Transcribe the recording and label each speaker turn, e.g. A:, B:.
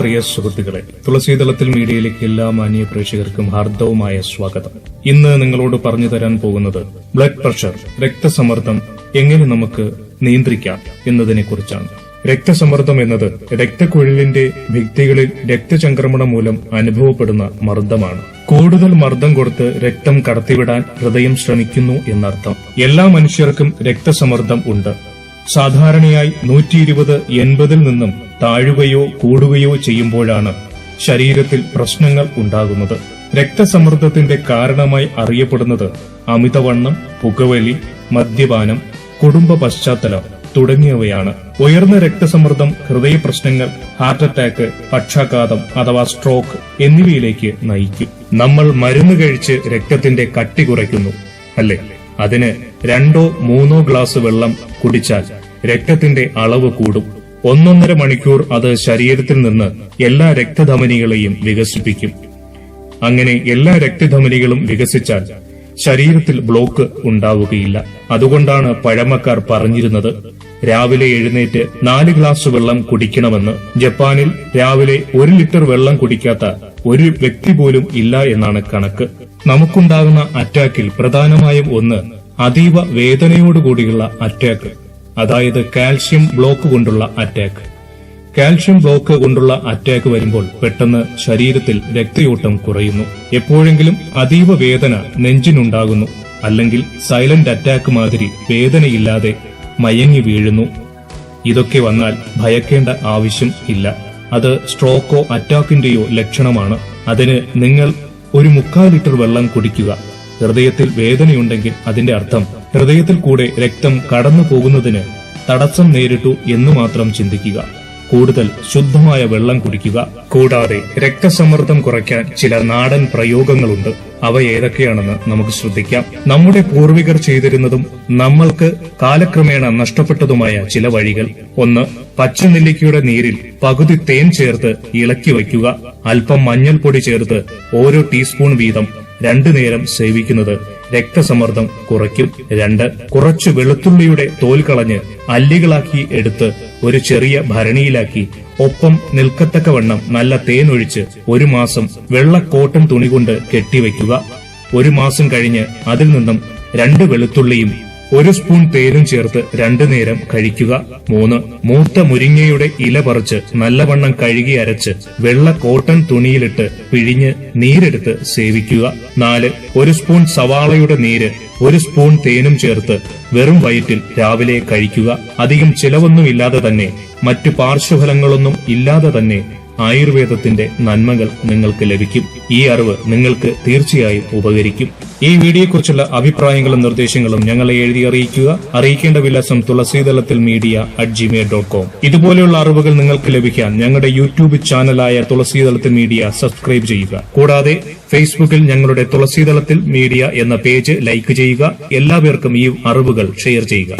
A: പ്രിയ സുഹൃത്തുക്കളെ തുളസീതളത്തിൽ മീഡിയയിലേക്ക് എല്ലാ മാന്യ പ്രേക്ഷകർക്കും ഹാർദവുമായ സ്വാഗതം. ഇന്ന് നിങ്ങളോട് പറഞ്ഞു തരാൻ പോകുന്നത് ബ്ലഡ് പ്രഷർ രക്തസമ്മർദ്ദം എങ്ങനെ നമുക്ക് നിയന്ത്രിക്കാം എന്നതിനെ കുറിച്ചാണ് രക്തസമ്മർദ്ദം എന്നത് രക്തക്കുഴലിന്റെ ഭിത്തികളിൽ രക്തചംക്രമണം മൂലം അനുഭവപ്പെടുന്ന മർദ്ദമാണ്. കൂടുതൽ മർദ്ദം കൊടുത്ത് രക്തം കടത്തിവിടാൻ ഹൃദയം ശ്രമിക്കുന്നു എന്നർത്ഥം. എല്ലാ മനുഷ്യർക്കും രക്തസമ്മർദ്ദം ഉണ്ട്. സാധാരണയായി നൂറ്റി ഇരുപത് എൺപതിൽ നിന്നും താഴുകയോ കൂടുകയോ ചെയ്യുമ്പോഴാണ് ശരീരത്തിൽ പ്രശ്നങ്ങൾ ഉണ്ടാകുന്നത്. രക്തസമ്മർദ്ദത്തിന്റെ കാരണമായി അറിയപ്പെടുന്നത് അമിതവണ്ണം പുകവലി മദ്യപാനം കുടുംബ പശ്ചാത്തലം തുടങ്ങിയവയാണ്. ഉയർന്ന രക്തസമ്മർദ്ദം ഹൃദയ പ്രശ്നങ്ങൾ ഹാർട്ട് അറ്റാക്ക് പക്ഷാഘാതം അഥവാ സ്ട്രോക്ക് എന്നിവയിലേക്ക് നയിക്കും. നമ്മൾ മരുന്ന് കഴിച്ച് രക്തത്തിന്റെ കട്ടി കുറയ്ക്കുന്നു അല്ലെ? അതിന് രണ്ടോ മൂന്നോ ഗ്ലാസ് വെള്ളം കുടിച്ചാൽ രക്തത്തിന്റെ അളവ് കൂടും. ഒന്നൊന്നര മണിക്കൂർ അത് ശരീരത്തിൽ നിന്ന് എല്ലാ രക്തധമനികളെയും വികസിപ്പിക്കും. അങ്ങനെ എല്ലാ രക്തധമനികളും വികസിച്ചാൽ ശരീരത്തിൽ ബ്ലോക്ക് ഉണ്ടാവുകയില്ല. അതുകൊണ്ടാണ് പഴമക്കാർ പറഞ്ഞിരുന്നത് രാവിലെ എഴുന്നേറ്റ് നാല് ഗ്ലാസ് വെള്ളം കുടിക്കണമെന്ന്. ജപ്പാനിൽ രാവിലെ ഒരു ലിറ്റർ വെള്ളം കുടിക്കാത്ത ഒരു വ്യക്തി പോലും ഇല്ല എന്നാണ് കണക്ക്. നമുക്കുണ്ടാകുന്ന അറ്റാക്കിൽ പ്രധാനമായും ഒന്ന് അതീവ വേദനയോടുകൂടിയുള്ള അറ്റാക്ക് അതായത് കാൽഷ്യം ബ്ലോക്ക് കൊണ്ടുള്ള അറ്റാക്ക് കാൽഷ്യം ബ്ലോക്ക് കൊണ്ടുള്ള അറ്റാക്ക് വരുമ്പോൾ പെട്ടെന്ന് ശരീരത്തിൽ രക്തയോട്ടം കുറയുന്നു. എപ്പോഴെങ്കിലും അതീവ വേദന നെഞ്ചിനുണ്ടാകുന്നു. അല്ലെങ്കിൽ സൈലന്റ് അറ്റാക്ക് മാതിരി വേദനയില്ലാതെ മയങ്ങി വീഴുന്നു. ഇതൊക്കെ വന്നാൽ ഭയക്കേണ്ട ആവശ്യം ഇല്ല. അത് സ്ട്രോക്കോ അറ്റാക്കിന്റെയോ ലക്ഷണമാണ്. അതിന് നിങ്ങൾ ഒരു മുക്കാൽ ലിറ്റർ വെള്ളം കുടിക്കുക. ഹൃദയത്തിൽ വേദനയുണ്ടെങ്കിൽ അതിന്റെ അർത്ഥം ഹൃദയത്തിൽ കൂടെ രക്തം കടന്നു പോകുന്നതിന് തടസ്സം നേരിട്ടു എന്ന് മാത്രം ചിന്തിക്കുക. കൂടുതൽ ശുദ്ധമായ വെള്ളം കുടിക്കുക. കൂടാതെ രക്തസമ്മർദ്ദം കുറയ്ക്കാൻ ചില നാടൻ പ്രയോഗങ്ങളുണ്ട്. അവ ഏതൊക്കെയാണെന്ന് നമുക്ക് ശ്രദ്ധിക്കാം. നമ്മുടെ പൂർവികർ ചെയ്തിരുന്നതും നമ്മൾക്ക് കാലക്രമേണ നഷ്ടപ്പെട്ടതുമായ ചില വഴികൾ. ഒന്ന് പച്ചനെല്ലിക്കയുടെ നീരിൽ പകുതി തേൻ ചേർത്ത് ഇളക്കി വയ്ക്കുക. അല്പം മഞ്ഞൾപ്പൊടി ചേർത്ത് ഓരോ ടീസ്പൂൺ വീതം രണ്ടു നേരം സേവിക്കുന്നത് രക്തസമ്മർദ്ദം കുറയ്ക്കും. രണ്ട് കുറച്ച് വെളുത്തുള്ളിയുടെ തോൽ കളഞ്ഞ് അല്ലികളാക്കി എടുത്ത് ഒരു ചെറിയ ഭരണിയിലാക്കി. ഒപ്പം നിൽക്കത്തക്കവണ്ണം നല്ല തേനൊഴിച്ച് ഒരു മാസം വെള്ള കോട്ടൺ തുണി കൊണ്ട് കെട്ടിവെക്കുക ഒരു മാസം കഴിഞ്ഞ് അതിൽ നിന്നും രണ്ട് വെളുത്തുള്ളിയും ഒരു സ്പൂൺ തേനും ചേർത്ത് രണ്ടു നേരം കഴിക്കുക. മൂന്ന് മൂത്ത മുരിങ്ങയുടെ ഇല പറിച്ച് നല്ലവണ്ണം കഴുകി അരച്ച് വെള്ള കോട്ടൺ തുണിയിലിട്ട് പിഴിഞ്ഞ് നീരെടുത്ത് സേവിക്കുക. നാല് ഒരു സ്പൂൺ സവാളയുടെ നീര് ഒരു സ്പൂൺ തേനും ചേർത്ത് വെറും വയറ്റിൽ രാവിലെ കഴിക്കുക. അധികം ചിലവൊന്നുമില്ലാതെ തന്നെ മറ്റു പാർശ്വഫലങ്ങളൊന്നും ഇല്ലാതെ തന്നെ ആയുർവേദത്തിന്റെ നന്മകൾ നിങ്ങൾക്ക് ലഭിക്കും. ഈ അറിവ് നിങ്ങൾക്ക് തീർച്ചയായും ഉപകരിക്കും. ഈ വീഡിയോയെക്കുറിച്ചുള്ള അഭിപ്രായങ്ങളും നിർദ്ദേശങ്ങളും ഞങ്ങളെ എഴുതി അറിയിക്കുക. അറിയിക്കേണ്ട വിലാസം തുളസീതലത്തിൽ media at Gmail dot com ഇതുപോലെയുള്ള അറിവുകൾ നിങ്ങൾക്ക് ലഭിക്കാൻ ഞങ്ങളുടെ യൂട്യൂബ് ചാനലായ തുളസീതലത്തിൽ മീഡിയ സബ്സ്ക്രൈബ് ചെയ്യുക. കൂടാതെ ഫേസ്ബുക്കിൽ ഞങ്ങളുടെ തുളസീതലത്തിൽ മീഡിയ എന്ന പേജ് ലൈക്ക് ചെയ്യുക. എല്ലാവർക്കും ഈ അറിവുകൾ ഷെയർ ചെയ്യുക.